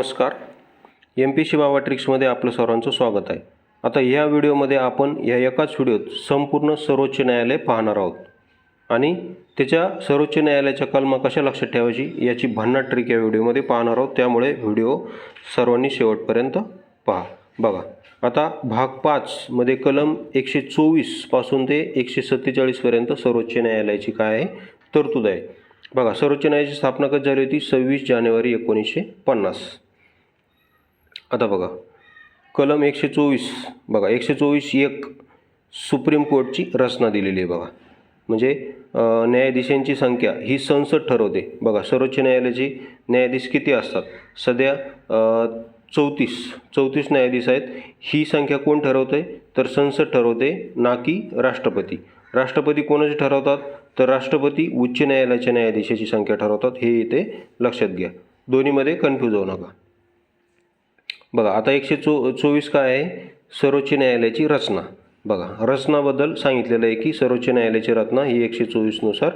नमस्कार. M P Shiva बाबा ट्रिक्समध्ये आपलं सर्वांचं स्वागत आहे. आता ह्या व्हिडिओमध्ये आपण या एकाच व्हिडिओत संपूर्ण सर्वोच्च न्यायालय पाहणार आहोत. आणि त्याच्या सर्वोच्च न्यायालयाच्या कलमा कशा लक्षात ठेवायची याची भन्नाट ट्रिक या व्हिडिओमध्ये पाहणार आहोत. त्यामुळे व्हिडिओ सर्वांनी शेवटपर्यंत पहा. बघा आता भाग पाचमध्ये कलम एकशे चोवीसपासून ते एकशे सत्तेचाळीसपर्यंत सर्वोच्च न्यायालयाची काय आहे? तरतूद आहे. बघा सर्वोच्च न्यायालयाची स्थापना कधी झाली होती? सव्वीस जानेवारी एकोणीसशे पन्नास. आता बघा. कलम एकशे चोवीस. बघा एकशे चोवीस एक सुप्रीम कोर्टची रचना दिलेली आहे बघा. म्हणजे न्यायाधीशांची संख्या ही संसद ठरवते. बघा सर्वोच्च न्यायालयाचे न्यायाधीश किती असतात? सध्या चौतीस. चौतीस न्यायाधीश आहेत. ही संख्या कोण ठरवते? तर संसद ठरवते ना की राष्ट्रपती. राष्ट्रपती कोणाचे ठरवतात? तर राष्ट्रपती उच्च न्यायालयाच्या न्यायाधीशाची संख्या ठरवतात. हे इथे लक्षात घ्या. दोन्हीमध्ये कन्फ्यूज होऊ नका. बघा आता एकशे चो चोवीस काय आहे? सर्वोच्च न्यायालयाची रचना. बघा रचनाबद्दल सांगितलेलं आहे की सर्वोच्च न्यायालयाची रचना ही एकशे चोवीसनुसार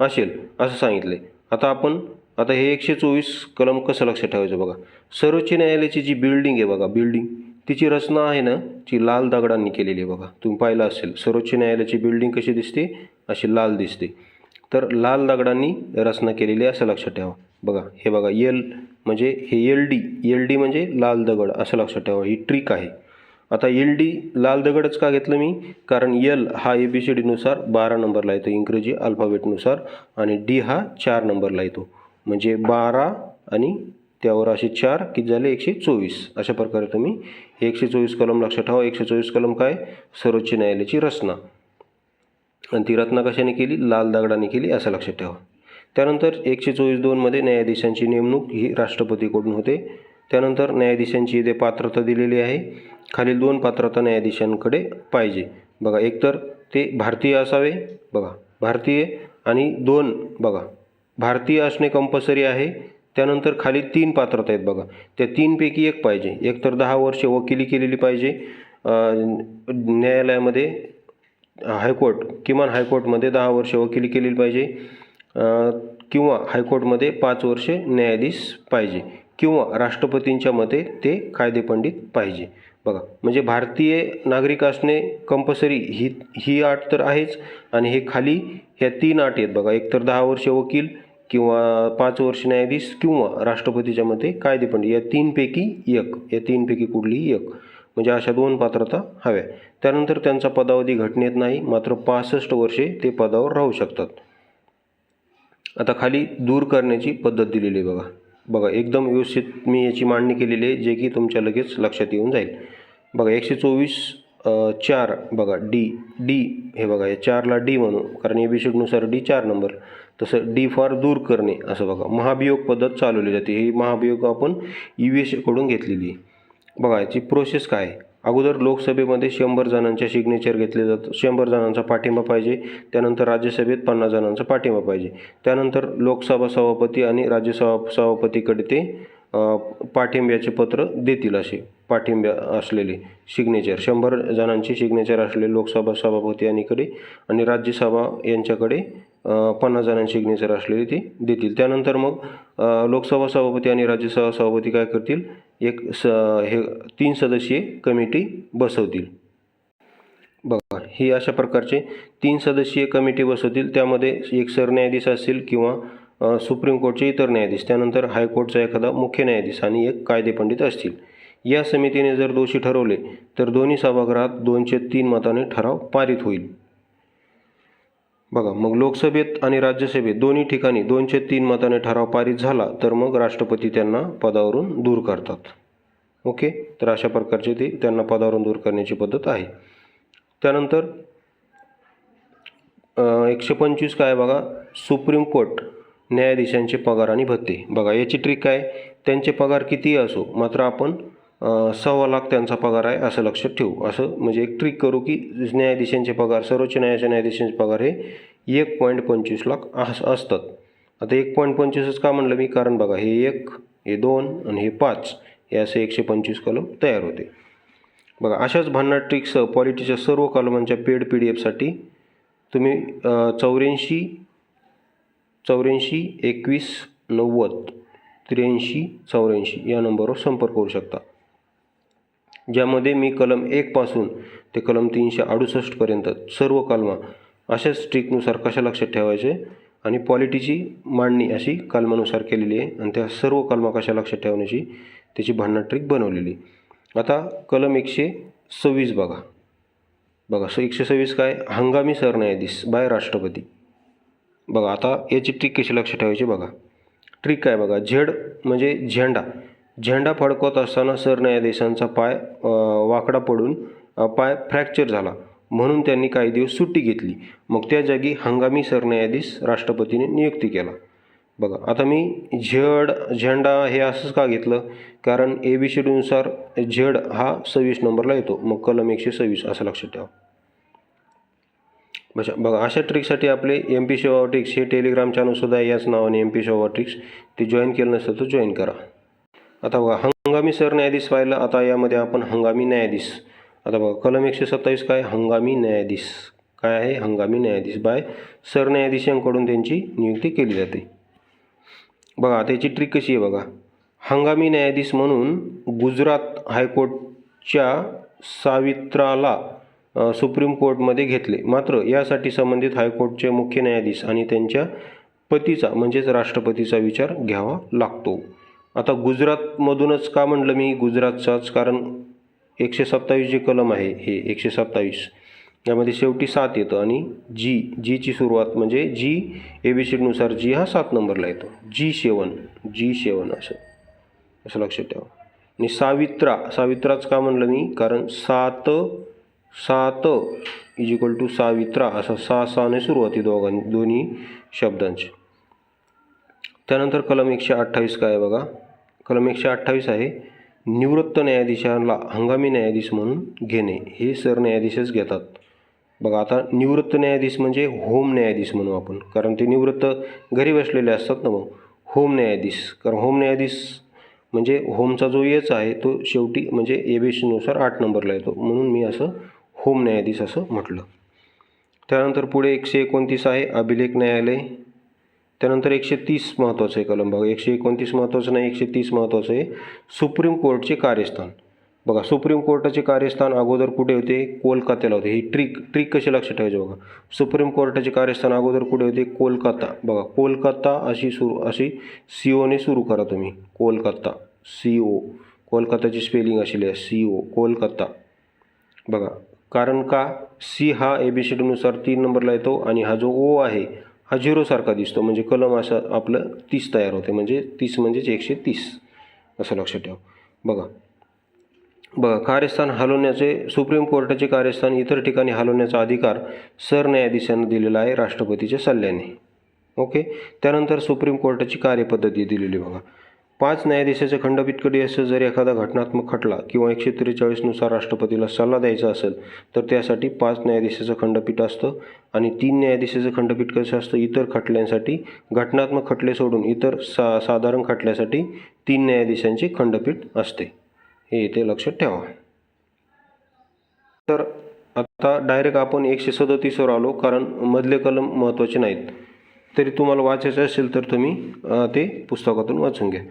असेल असं सांगितले आता आपण आता हे एकशे चोवीस कलम कसं लक्षात ठेवायचं बघा? सर्वोच्च न्यायालयाची जी बिल्डिंग आहे बघा बिल्डिंग तिची रचना आहे ना ती लाल दगडांनी केलेली आहे बघा. तुम्ही पाहिलं असेल सर्वोच्च न्यायालयाची बिल्डिंग कशी दिसते? अशी लाल दिसते. तर लाल दगडांनी रचना केलेली आहे असं लक्षात ठेवा. बघा हे बघा एल म्हणजे हे एल डी एल डी म्हणजे लाल दगड असं लक्षात ठेवा ही ट्रिक आहे. आता एल डी लाल दगडच का घेतलं मी? कारण एल हा ए बी सी डीनुसार बारा नंबरला येतो इंग्रजी अल्फाबेटनुसार आणि डी हा चार नंबरला येतो. म्हणजे बारा आणि त्यावर असे चार किती झाले? एकशे चोवीस. अशा प्रकारे तुम्ही एकशे चोवीस कलम लक्षात ठेवा. एकशे चोवीस कलम काय? सर्वोच्च न्यायालयाची रचना. आणि ती रचना कशाने केली? लाल दगडाने केली असं लक्षात ठेवा. त्यानंतर एकशे चोवीस दोनमध्ये न्यायाधीशांची नेमणूक ही राष्ट्रपतीकडून होते. त्यानंतर न्यायाधीशांची इथे पात्रता दिलेली आहे. खालील दोन पात्रता न्यायाधीशांकडे पाहिजे. बघा एकतर ते भारतीय असावे बघा भारतीय आणि दोन बघा भारतीय असणे कंपल्सरी आहे. त्यानंतर खाली तीन पात्रता आहेत बघा. त्या तीनपैकी एक पाहिजे. एकतर दहा वर्षे वकिली केलेली पाहिजे. न्यायालयामध्ये हायकोर्ट किमान हायकोर्टमध्ये दहा वर्षे वकिली केलेली पाहिजे. किंवा हायकोर्टमध्ये पाच वर्षे न्यायाधीश पाहिजे किंवा राष्ट्रपतींच्या मते ते कायदेपंडित पाहिजे. बघा म्हणजे भारतीय नागरिक असणे कंपल्सरी ही ही अट तर आहेच आणि हे खाली ह्या तीन आट आहेत. बघा एकतर दहा वर्षे वकील किंवा पाच वर्ष न्यायाधीश किंवा राष्ट्रपतीच्या मते कायदेपंडित या तीनपैकी एक या तीनपैकी कुठलीही एक. म्हणजे अशा दोन पात्रता हव्या. त्यानंतर त्यांचा पदावधी घटनेत नाही मात्र पासष्ट वर्षे ते पदावर राहू शकतात. आता खाली दूर करण्याची पद्धत दिलेली आहे बघा. बघा एकदम व्यवस्थित मी याची मांडणी केलेली आहे जे की तुमच्या लगेच लक्षात येऊन जाईल. बघा एकशे चोवीस चार बघा डी डी हे बघा या चारला डी म्हणू कारण ए बी नुसार डी चार नंबर तसं डी फार दूर करणे असं बघा. महाभियोग पद्धत चालवली जाते. ही महाभियोग आपण ई व्ही एसकडून घेतलेली आहे. बघा याची प्रोसेस काय आहे? अगोदर लोकसभेमध्ये शंभर जणांच्या सिग्नेचर घेतले जातं शंभर जणांचा पाठिंबा पाहिजे त्यानंतर राज्यसभेत पन्नास जणांचा पाठिंबा पाहिजे. त्यानंतर लोकसभा सभापती आणि राज्यसभा सभापतीकडे ते पाठिंब्याचे पत्र देतील असे पाठिंब्या असलेले सिग्नेचर शंभर जणांची सिग्नेचर असलेले लोकसभा सभापती यांनीकडे आणि राज्यसभा यांच्याकडे पन्नास जणांची सिग्नेचर असलेले ते देतील. त्यानंतर मग लोकसभा सभापती आणि राज्यसभा सभापती काय करतील? एक स हे तीन सदस्यीय कमिटी बसवतील. बघा ही अशा प्रकारचे तीन सदस्यीय कमिटी बसवतील. त्यामध्ये एक सरन्यायाधीश असतील किंवा सुप्रीम कोर्टचे इतर न्यायाधीश. त्यानंतर हायकोर्टचा एखादा मुख्य न्यायाधीश आणि एक कायदेपंडित असतील. या समितीने जर दोषी ठरवले तर दोन्ही सभागृहात दोनशे तीन मताने ठराव पारित होईल. बघा मग लोकसभेत आणि राज्यसभेत दोन्ही ठिकाणी दोनशे तीन मताने ठराव पारित झाला तर मग राष्ट्रपती त्यांना पदावरून दूर करतात. ओके? तर अशा प्रकारचे ते त्यांना पदावरून दूर करण्याची पद्धत आहे. त्यानंतर एकशे पंचवीस काय बघा? सुप्रीम कोर्ट न्यायाधीशांचे पगार आणि भत्ते. बघा याची ट्रिक काय? त्यांचे पगार कितीही असो मात्र आपण सव्वा लाख त्यांचा पगार आहे असं लक्षात ठेवू. असं म्हणजे एक ट्रिक करू की न्यायाधीशांचे पगार सर्वोच्च न्यायालयाच्या न्यायाधीशांचे पगार हे एक पॉईंट पंचवीस लाख अस असतात. आता एक पॉईंट पंचवीसच का म्हणलं मी? कारण बघा हे एक हे दोन आणि हे पाच हे असे एकशे पंचवीस कलम तयार होते. बघा अशाच भांडणा ट्रिक्ससह पॉलिटीच्या सर्व कलमांच्या पेड पी डी एफसाठी तुम्ही चौऱ्याऐंशी चौऱ्याऐंशी एकवीस नव्वद त्र्याऐंशी चौऱ्याऐंशी या नंबरवर संपर्क करू शकता. ज्यामध्ये मी कलम एकपासून ते कलम तीनशे अडुसष्टपर्यंत सर्व कलमा अशाच स्ट्रिकनुसार कशा लक्षात ठेवायचे? आणि पॉलिटीची मांडणी अशी कलमानुसार केलेली आहे. आणि त्या सर्व कलमा कशा लक्षात ठेवण्याची? त्याची भांडण ट्रिक बनवलेली आता कलम एकशे सव्वीस बघा. बघा स एकशे सव्वीस काय? हंगामी सरन्यायाधीश बाय राष्ट्रपती. बघा आता याची ट्रिक कशी लक्षात ठेवायची बघा. ट्रिक काय बघा? झेड म्हणजे झेंडा. झेंडा फडकवत असताना सरन्यायाधीशांचा पाय वाकडा पडून पाय फ्रॅक्चर झाला. म्हणून त्यांनी काही दिवस सुट्टी घेतली. मग त्या जागी हंगामी सरन्यायाधीश राष्ट्रपतीने नियुक्ती केला. बघा आता मी झेड झेंडा हे असंच का घेतलं? कारण ए बी सी डीनुसार झेड हा सव्वीस नंबरला येतो. मग कलम एकशे सव्वीस असं लक्षात ठेवा. बशा बघा अशा ट्रिकसाठी आपले एम पी सेवा ट्रिक्स हे टेलिग्राम चॅनलसुद्धा याच नावाने एम पी सेवा ट्रिक्स ते जॉईन केलं नसतं तर जॉईन करा. आता बघा हंगामी सरन्यायाधीश पाहिलं आता यामध्ये आपण हंगामी न्यायाधीश आता बघा कलम एकशे सत्तावीस काय? हंगामी न्यायाधीश. काय आहे? हंगामी न्यायाधीश बाय सरन्यायाधीशांकडून त्यांची नियुक्ती केली जाते. बघा त्याची ट्रिक कशी आहे बघा. हंगामी न्यायाधीश म्हणून गुजरात हायकोर्टच्या सावित्राला सुप्रीम कोर्टमध्ये घेतले. मात्र यासाठी संबंधित हायकोर्टचे मुख्य न्यायाधीश आणि त्यांच्या पतीचा म्हणजेच राष्ट्रपतीचा विचार घ्यावा लागतो. आता गुजरातमधूनच का म्हणलं मी? गुजरातचाच कारण एकशे सत्तावीस जे कलम आहे हे एकशे सत्तावीस. यामध्ये शेवटी सात येतं आणि जी जीची सुरुवात म्हणजे जी ए बी सीडनुसार जी हा सात नंबरला येतो. जी सेवन जी सेवन असं. असं लक्षात ठेवा. आणि सावित्रा सावित्राच का म्हणलं मी? कारण सात सात इज इक्वल टू सावित्रा असा सहा सहाने सुरुवाती दोघां दोन्ही शब्दांची. त्यानंतर कलम एकशे अठ्ठावीस काय आहे बघा? कलम एकशे अठ्ठावीस आहे. निवृत्त न्यायाधीशाला हंगामी न्यायाधीश म्हणून घेणे हे सरन्यायाधीशच घेतात. बघा आता निवृत्त न्यायाधीश म्हणजे होम न्यायाधीश म्हणू आपण कारण ते निवृत्त घरी बसलेले असतात ना मग होम न्यायाधीश कारण होम न्यायाधीश म्हणजे होमचा जो येच आहे तो शेवटी म्हणजे ए बी सीनुसार आठ नंबरला येतो म्हणून मी असं होम न्यायाधीश असं म्हटलं. त्यानंतर पुढे एकशे एकोणतीस आहे अभिलेख न्यायालय. त्यानंतर एकशे तीस महत्त्वाचं आहे कलम बघा. एकशे एकोणतीस महत्त्वाचं नाही एकशे तीस महत्त्वाचं आहे. सुप्रीम कोर्टचे कार्यस्थान. बघा सुप्रीम कोर्टाचे कार्यस्थान अगोदर कुठे होते? कोलकात्याला होते. ही ट्रिक ट्रिक कशी लक्षात ठेवायची बघा. सुप्रीम कोर्टाचे कार्यस्थान अगोदर कुठे होते? कोलकाता. बघा कोलकाता अशी सुरू अशी सी ओने सुरू करा तुम्ही. कोलकाता सी ओ कोलकाताची स्पेलिंग अशी लिहा. C O Kolkata. बघा कारण का? सी हा ए बी सी डीनुसार तीन नंबरला येतो आणि हा जो ओ आहे हा झिरोसारखा दिसतो म्हणजे कलम असं आपलं तीस तयार होते म्हणजे तीस म्हणजेच एकशे तीस असं लक्षात ठेवा. बघा. बघा कार्यस्थान हलवण्याचे सुप्रीम कोर्टाचे कार्यस्थान इतर ठिकाणी हलवण्याचा अधिकार सरन्यायाधीशांना दिलेला आहे राष्ट्रपतीच्या सल्ल्याने. ओके? त्यानंतर सुप्रीम कोर्टाची कार्यपद्धती दिलेली बघा. पाच न्यायाधीशाच्या खंडपीठ कधी असं जर एखादा घटनात्मक खटला किंवा एकशे त्रेचाळीसनुसार राष्ट्रपतीला सल्ला द्यायचा असेल तर त्यासाठी पाच न्यायाधीशाचं खंडपीठ असतं आणि तीन न्यायाधीशाचं खंडपीठ कसं असतं? इतर खटल्यांसाठी घटनात्मक खटले सोडून इतर सा साधारण खटल्यासाठी तीन न्यायाधीशांची खंडपीठ असते. हे इथे लक्षात ठेवा. तर आता डायरेक्ट आपण एकशे सदतीसवर आलो कारण मधले कलम महत्त्वाचे नाहीत. तरी तुम्हाला वाचायचं असेल तर तुम्ही ते पुस्तकातून वाचून घ्या.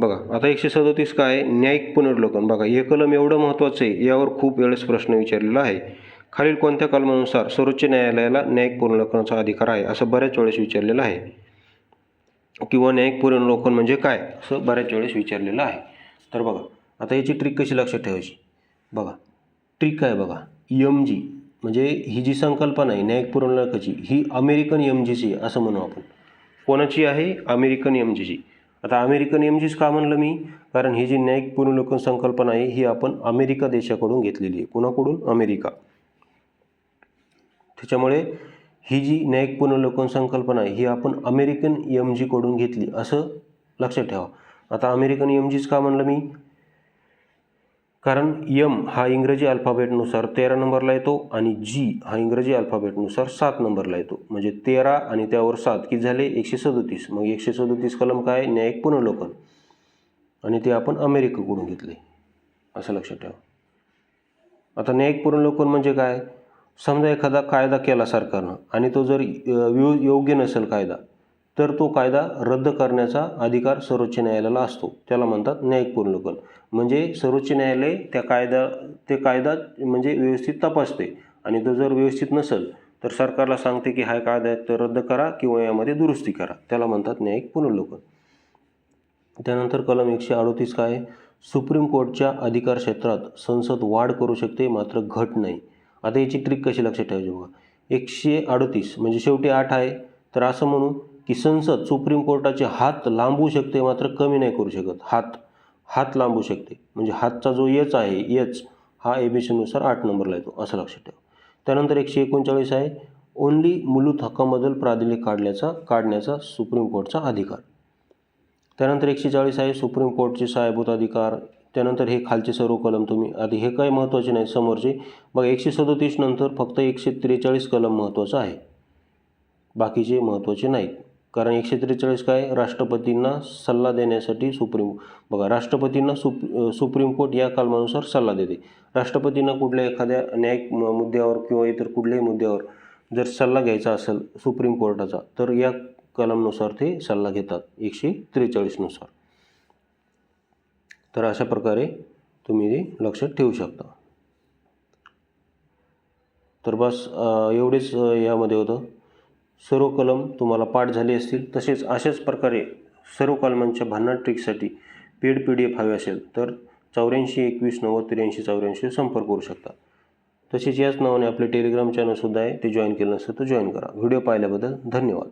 बघा आता एकशे सदतीस काय? न्यायिक पुनर्लोकन. बघा हे कलम एवढं महत्त्वाचं आहे यावर खूप वेळेस प्रश्न विचारलेला आहे. खालील कोणत्या कलमानुसार सर्वोच्च न्यायालयाला न्यायिक पुनर्लोकनाचा अधिकार आहे असं बऱ्याच वेळेस विचारलेलं आहे. किंवा न्यायिक पुनर्लोकन म्हणजे काय असं बऱ्याच वेळेस विचारलेलं आहे. तर बघा आता याची ट्रिक कशी लक्षात ठेवायची? बघा ट्रिक आहे बघा यम जी म्हणजे ही जी संकल्पना आहे न्यायिक पुनर्लोकाची ही अमेरिकन यम जीची सी असं म्हणू आपण. कोणाची आहे? अमेरिकन एम जीची. आता अमेरिकन एमजीच का म्हणलं मी? कारण ही जी न्यायिक पुनर्लोकन संकल्पना आहे ही आपण अमेरिका देशाकडून घेतलेली आहे. कुणाकडून? अमेरिका. त्याच्यामुळे ही जी न्यायिक पुनर्लोकन संकल्पना आहे ही आपण अमेरिकन एम जीकडून घेतली असं लक्षात ठेवा. आता अमेरिकन एम जीच का म्हणलं मी? कारण यम हा इंग्रजी अल्फाबेटनुसार तेरा नंबरला येतो आणि जी हा इंग्रजी अल्फाबेटनुसार सात नंबरला येतो. म्हणजे तेरा आणि त्यावर सात. की झाले? एकशे सदोतीस. मग एकशे सदोतीस कलम काय? न्यायिक पुनर्लोकन. आणि ते आपण अमेरिकेकडून घेतले. असं लक्षात ठेवा. आता न्यायिक पुनर्लोकन म्हणजे काय? समजा एखादा कायदा केला सरकारनं आणि तो जर योग्य नसेल कायदा तर तो कायदा रद्द करण्याचा अधिकार सर्वोच्च न्यायालयाला असतो. त्याला म्हणतात न्यायिक पुनर्लेखन म्हणजे सर्वोच्च न्यायालय त्या कायदा ते कायदा म्हणजे व्यवस्थित तपासते. आणि तो जर व्यवस्थित नसेल तर सरकारला सांगते की हा कायदा आहे तर रद्द करा किंवा यामध्ये दुरुस्ती करा. त्याला म्हणतात न्यायिक पुनर्लेखन त्यानंतर कलम एकशे अडोतीस काय आहे? सुप्रीम कोर्टच्या अधिकार क्षेत्रात संसद वाढ करू शकते मात्र घट नाही. आता याची ट्रिक कशी लक्षात ठेवायची बघा. एकशे अडोतीस म्हणजे शेवटी आठ आहे. तर असं म्हणून की संसद सुप्रीम कोर्टाचे हात लांबू शकते मात्र कमी नाही करू शकत. हात हात लांबू शकते. म्हणजे हातचा जो यच आहे यच हा एबीसीनुसार आठ नंबरला येतो असं लक्षात ठेवा. त्यानंतर एकशे एकोणचाळीस आहे. ओन्ली मुलूत हक्कांबद्दल प्राधिलिक काढण्याचा काढण्याचा सुप्रीम कोर्टचा अधिकार. त्यानंतर एकशे चाळीस आहे सुप्रीम कोर्टचे सहायभूत अधिकार. त्यानंतर हे खालचे सर्व कलम तुम्ही आधी हे काही महत्त्वाचे नाही समोरचे. बघा एकशे सदोतीस नंतर फक्त एकशे त्रेचाळीस कलम महत्त्वाचं आहे. बाकीचे महत्त्वाचे नाहीत. कारण एकशे त्रेचाळीस काय? राष्ट्रपतींना सल्ला देण्यासाठी सुप्रीम बघा राष्ट्रपतींना सुप सुप्रीम कोर्ट या कलमानुसार सल्ला देते. राष्ट्रपतींना कुठल्या एखाद्या न्यायिक मुद्द्यावर किंवा इतर कुठल्याही मुद्द्यावर जर सल्ला घ्यायचा असेल सुप्रीम कोर्टाचा तर या कलमनुसार ते सल्ला घेतात एकशे त्रेचाळीसनुसार. तर अशा प्रकारे तुम्ही ते लक्षात ठेवू शकता. तर बस एवढेच यामध्ये होतं. सर्व कलम तुम्हाला पाठ झाले असतील तसेच अशाच प्रकारे सर्व कलमांच्या भन्नाट ट्रिकसाठी पेड पी डी एफ हवे असेल तर चौऱ्याऐंशी एकवीस नव्वद त्र्याऐंशी चौऱ्याऐंशी संपर्क करू शकता. तसेच याच नावाने आपले टेलिग्राम चॅनलसुद्धा आहे ते जॉईन केलं नसेल तर जॉईन करा. व्हिडिओ पाहिल्याबद्दल धन्यवाद.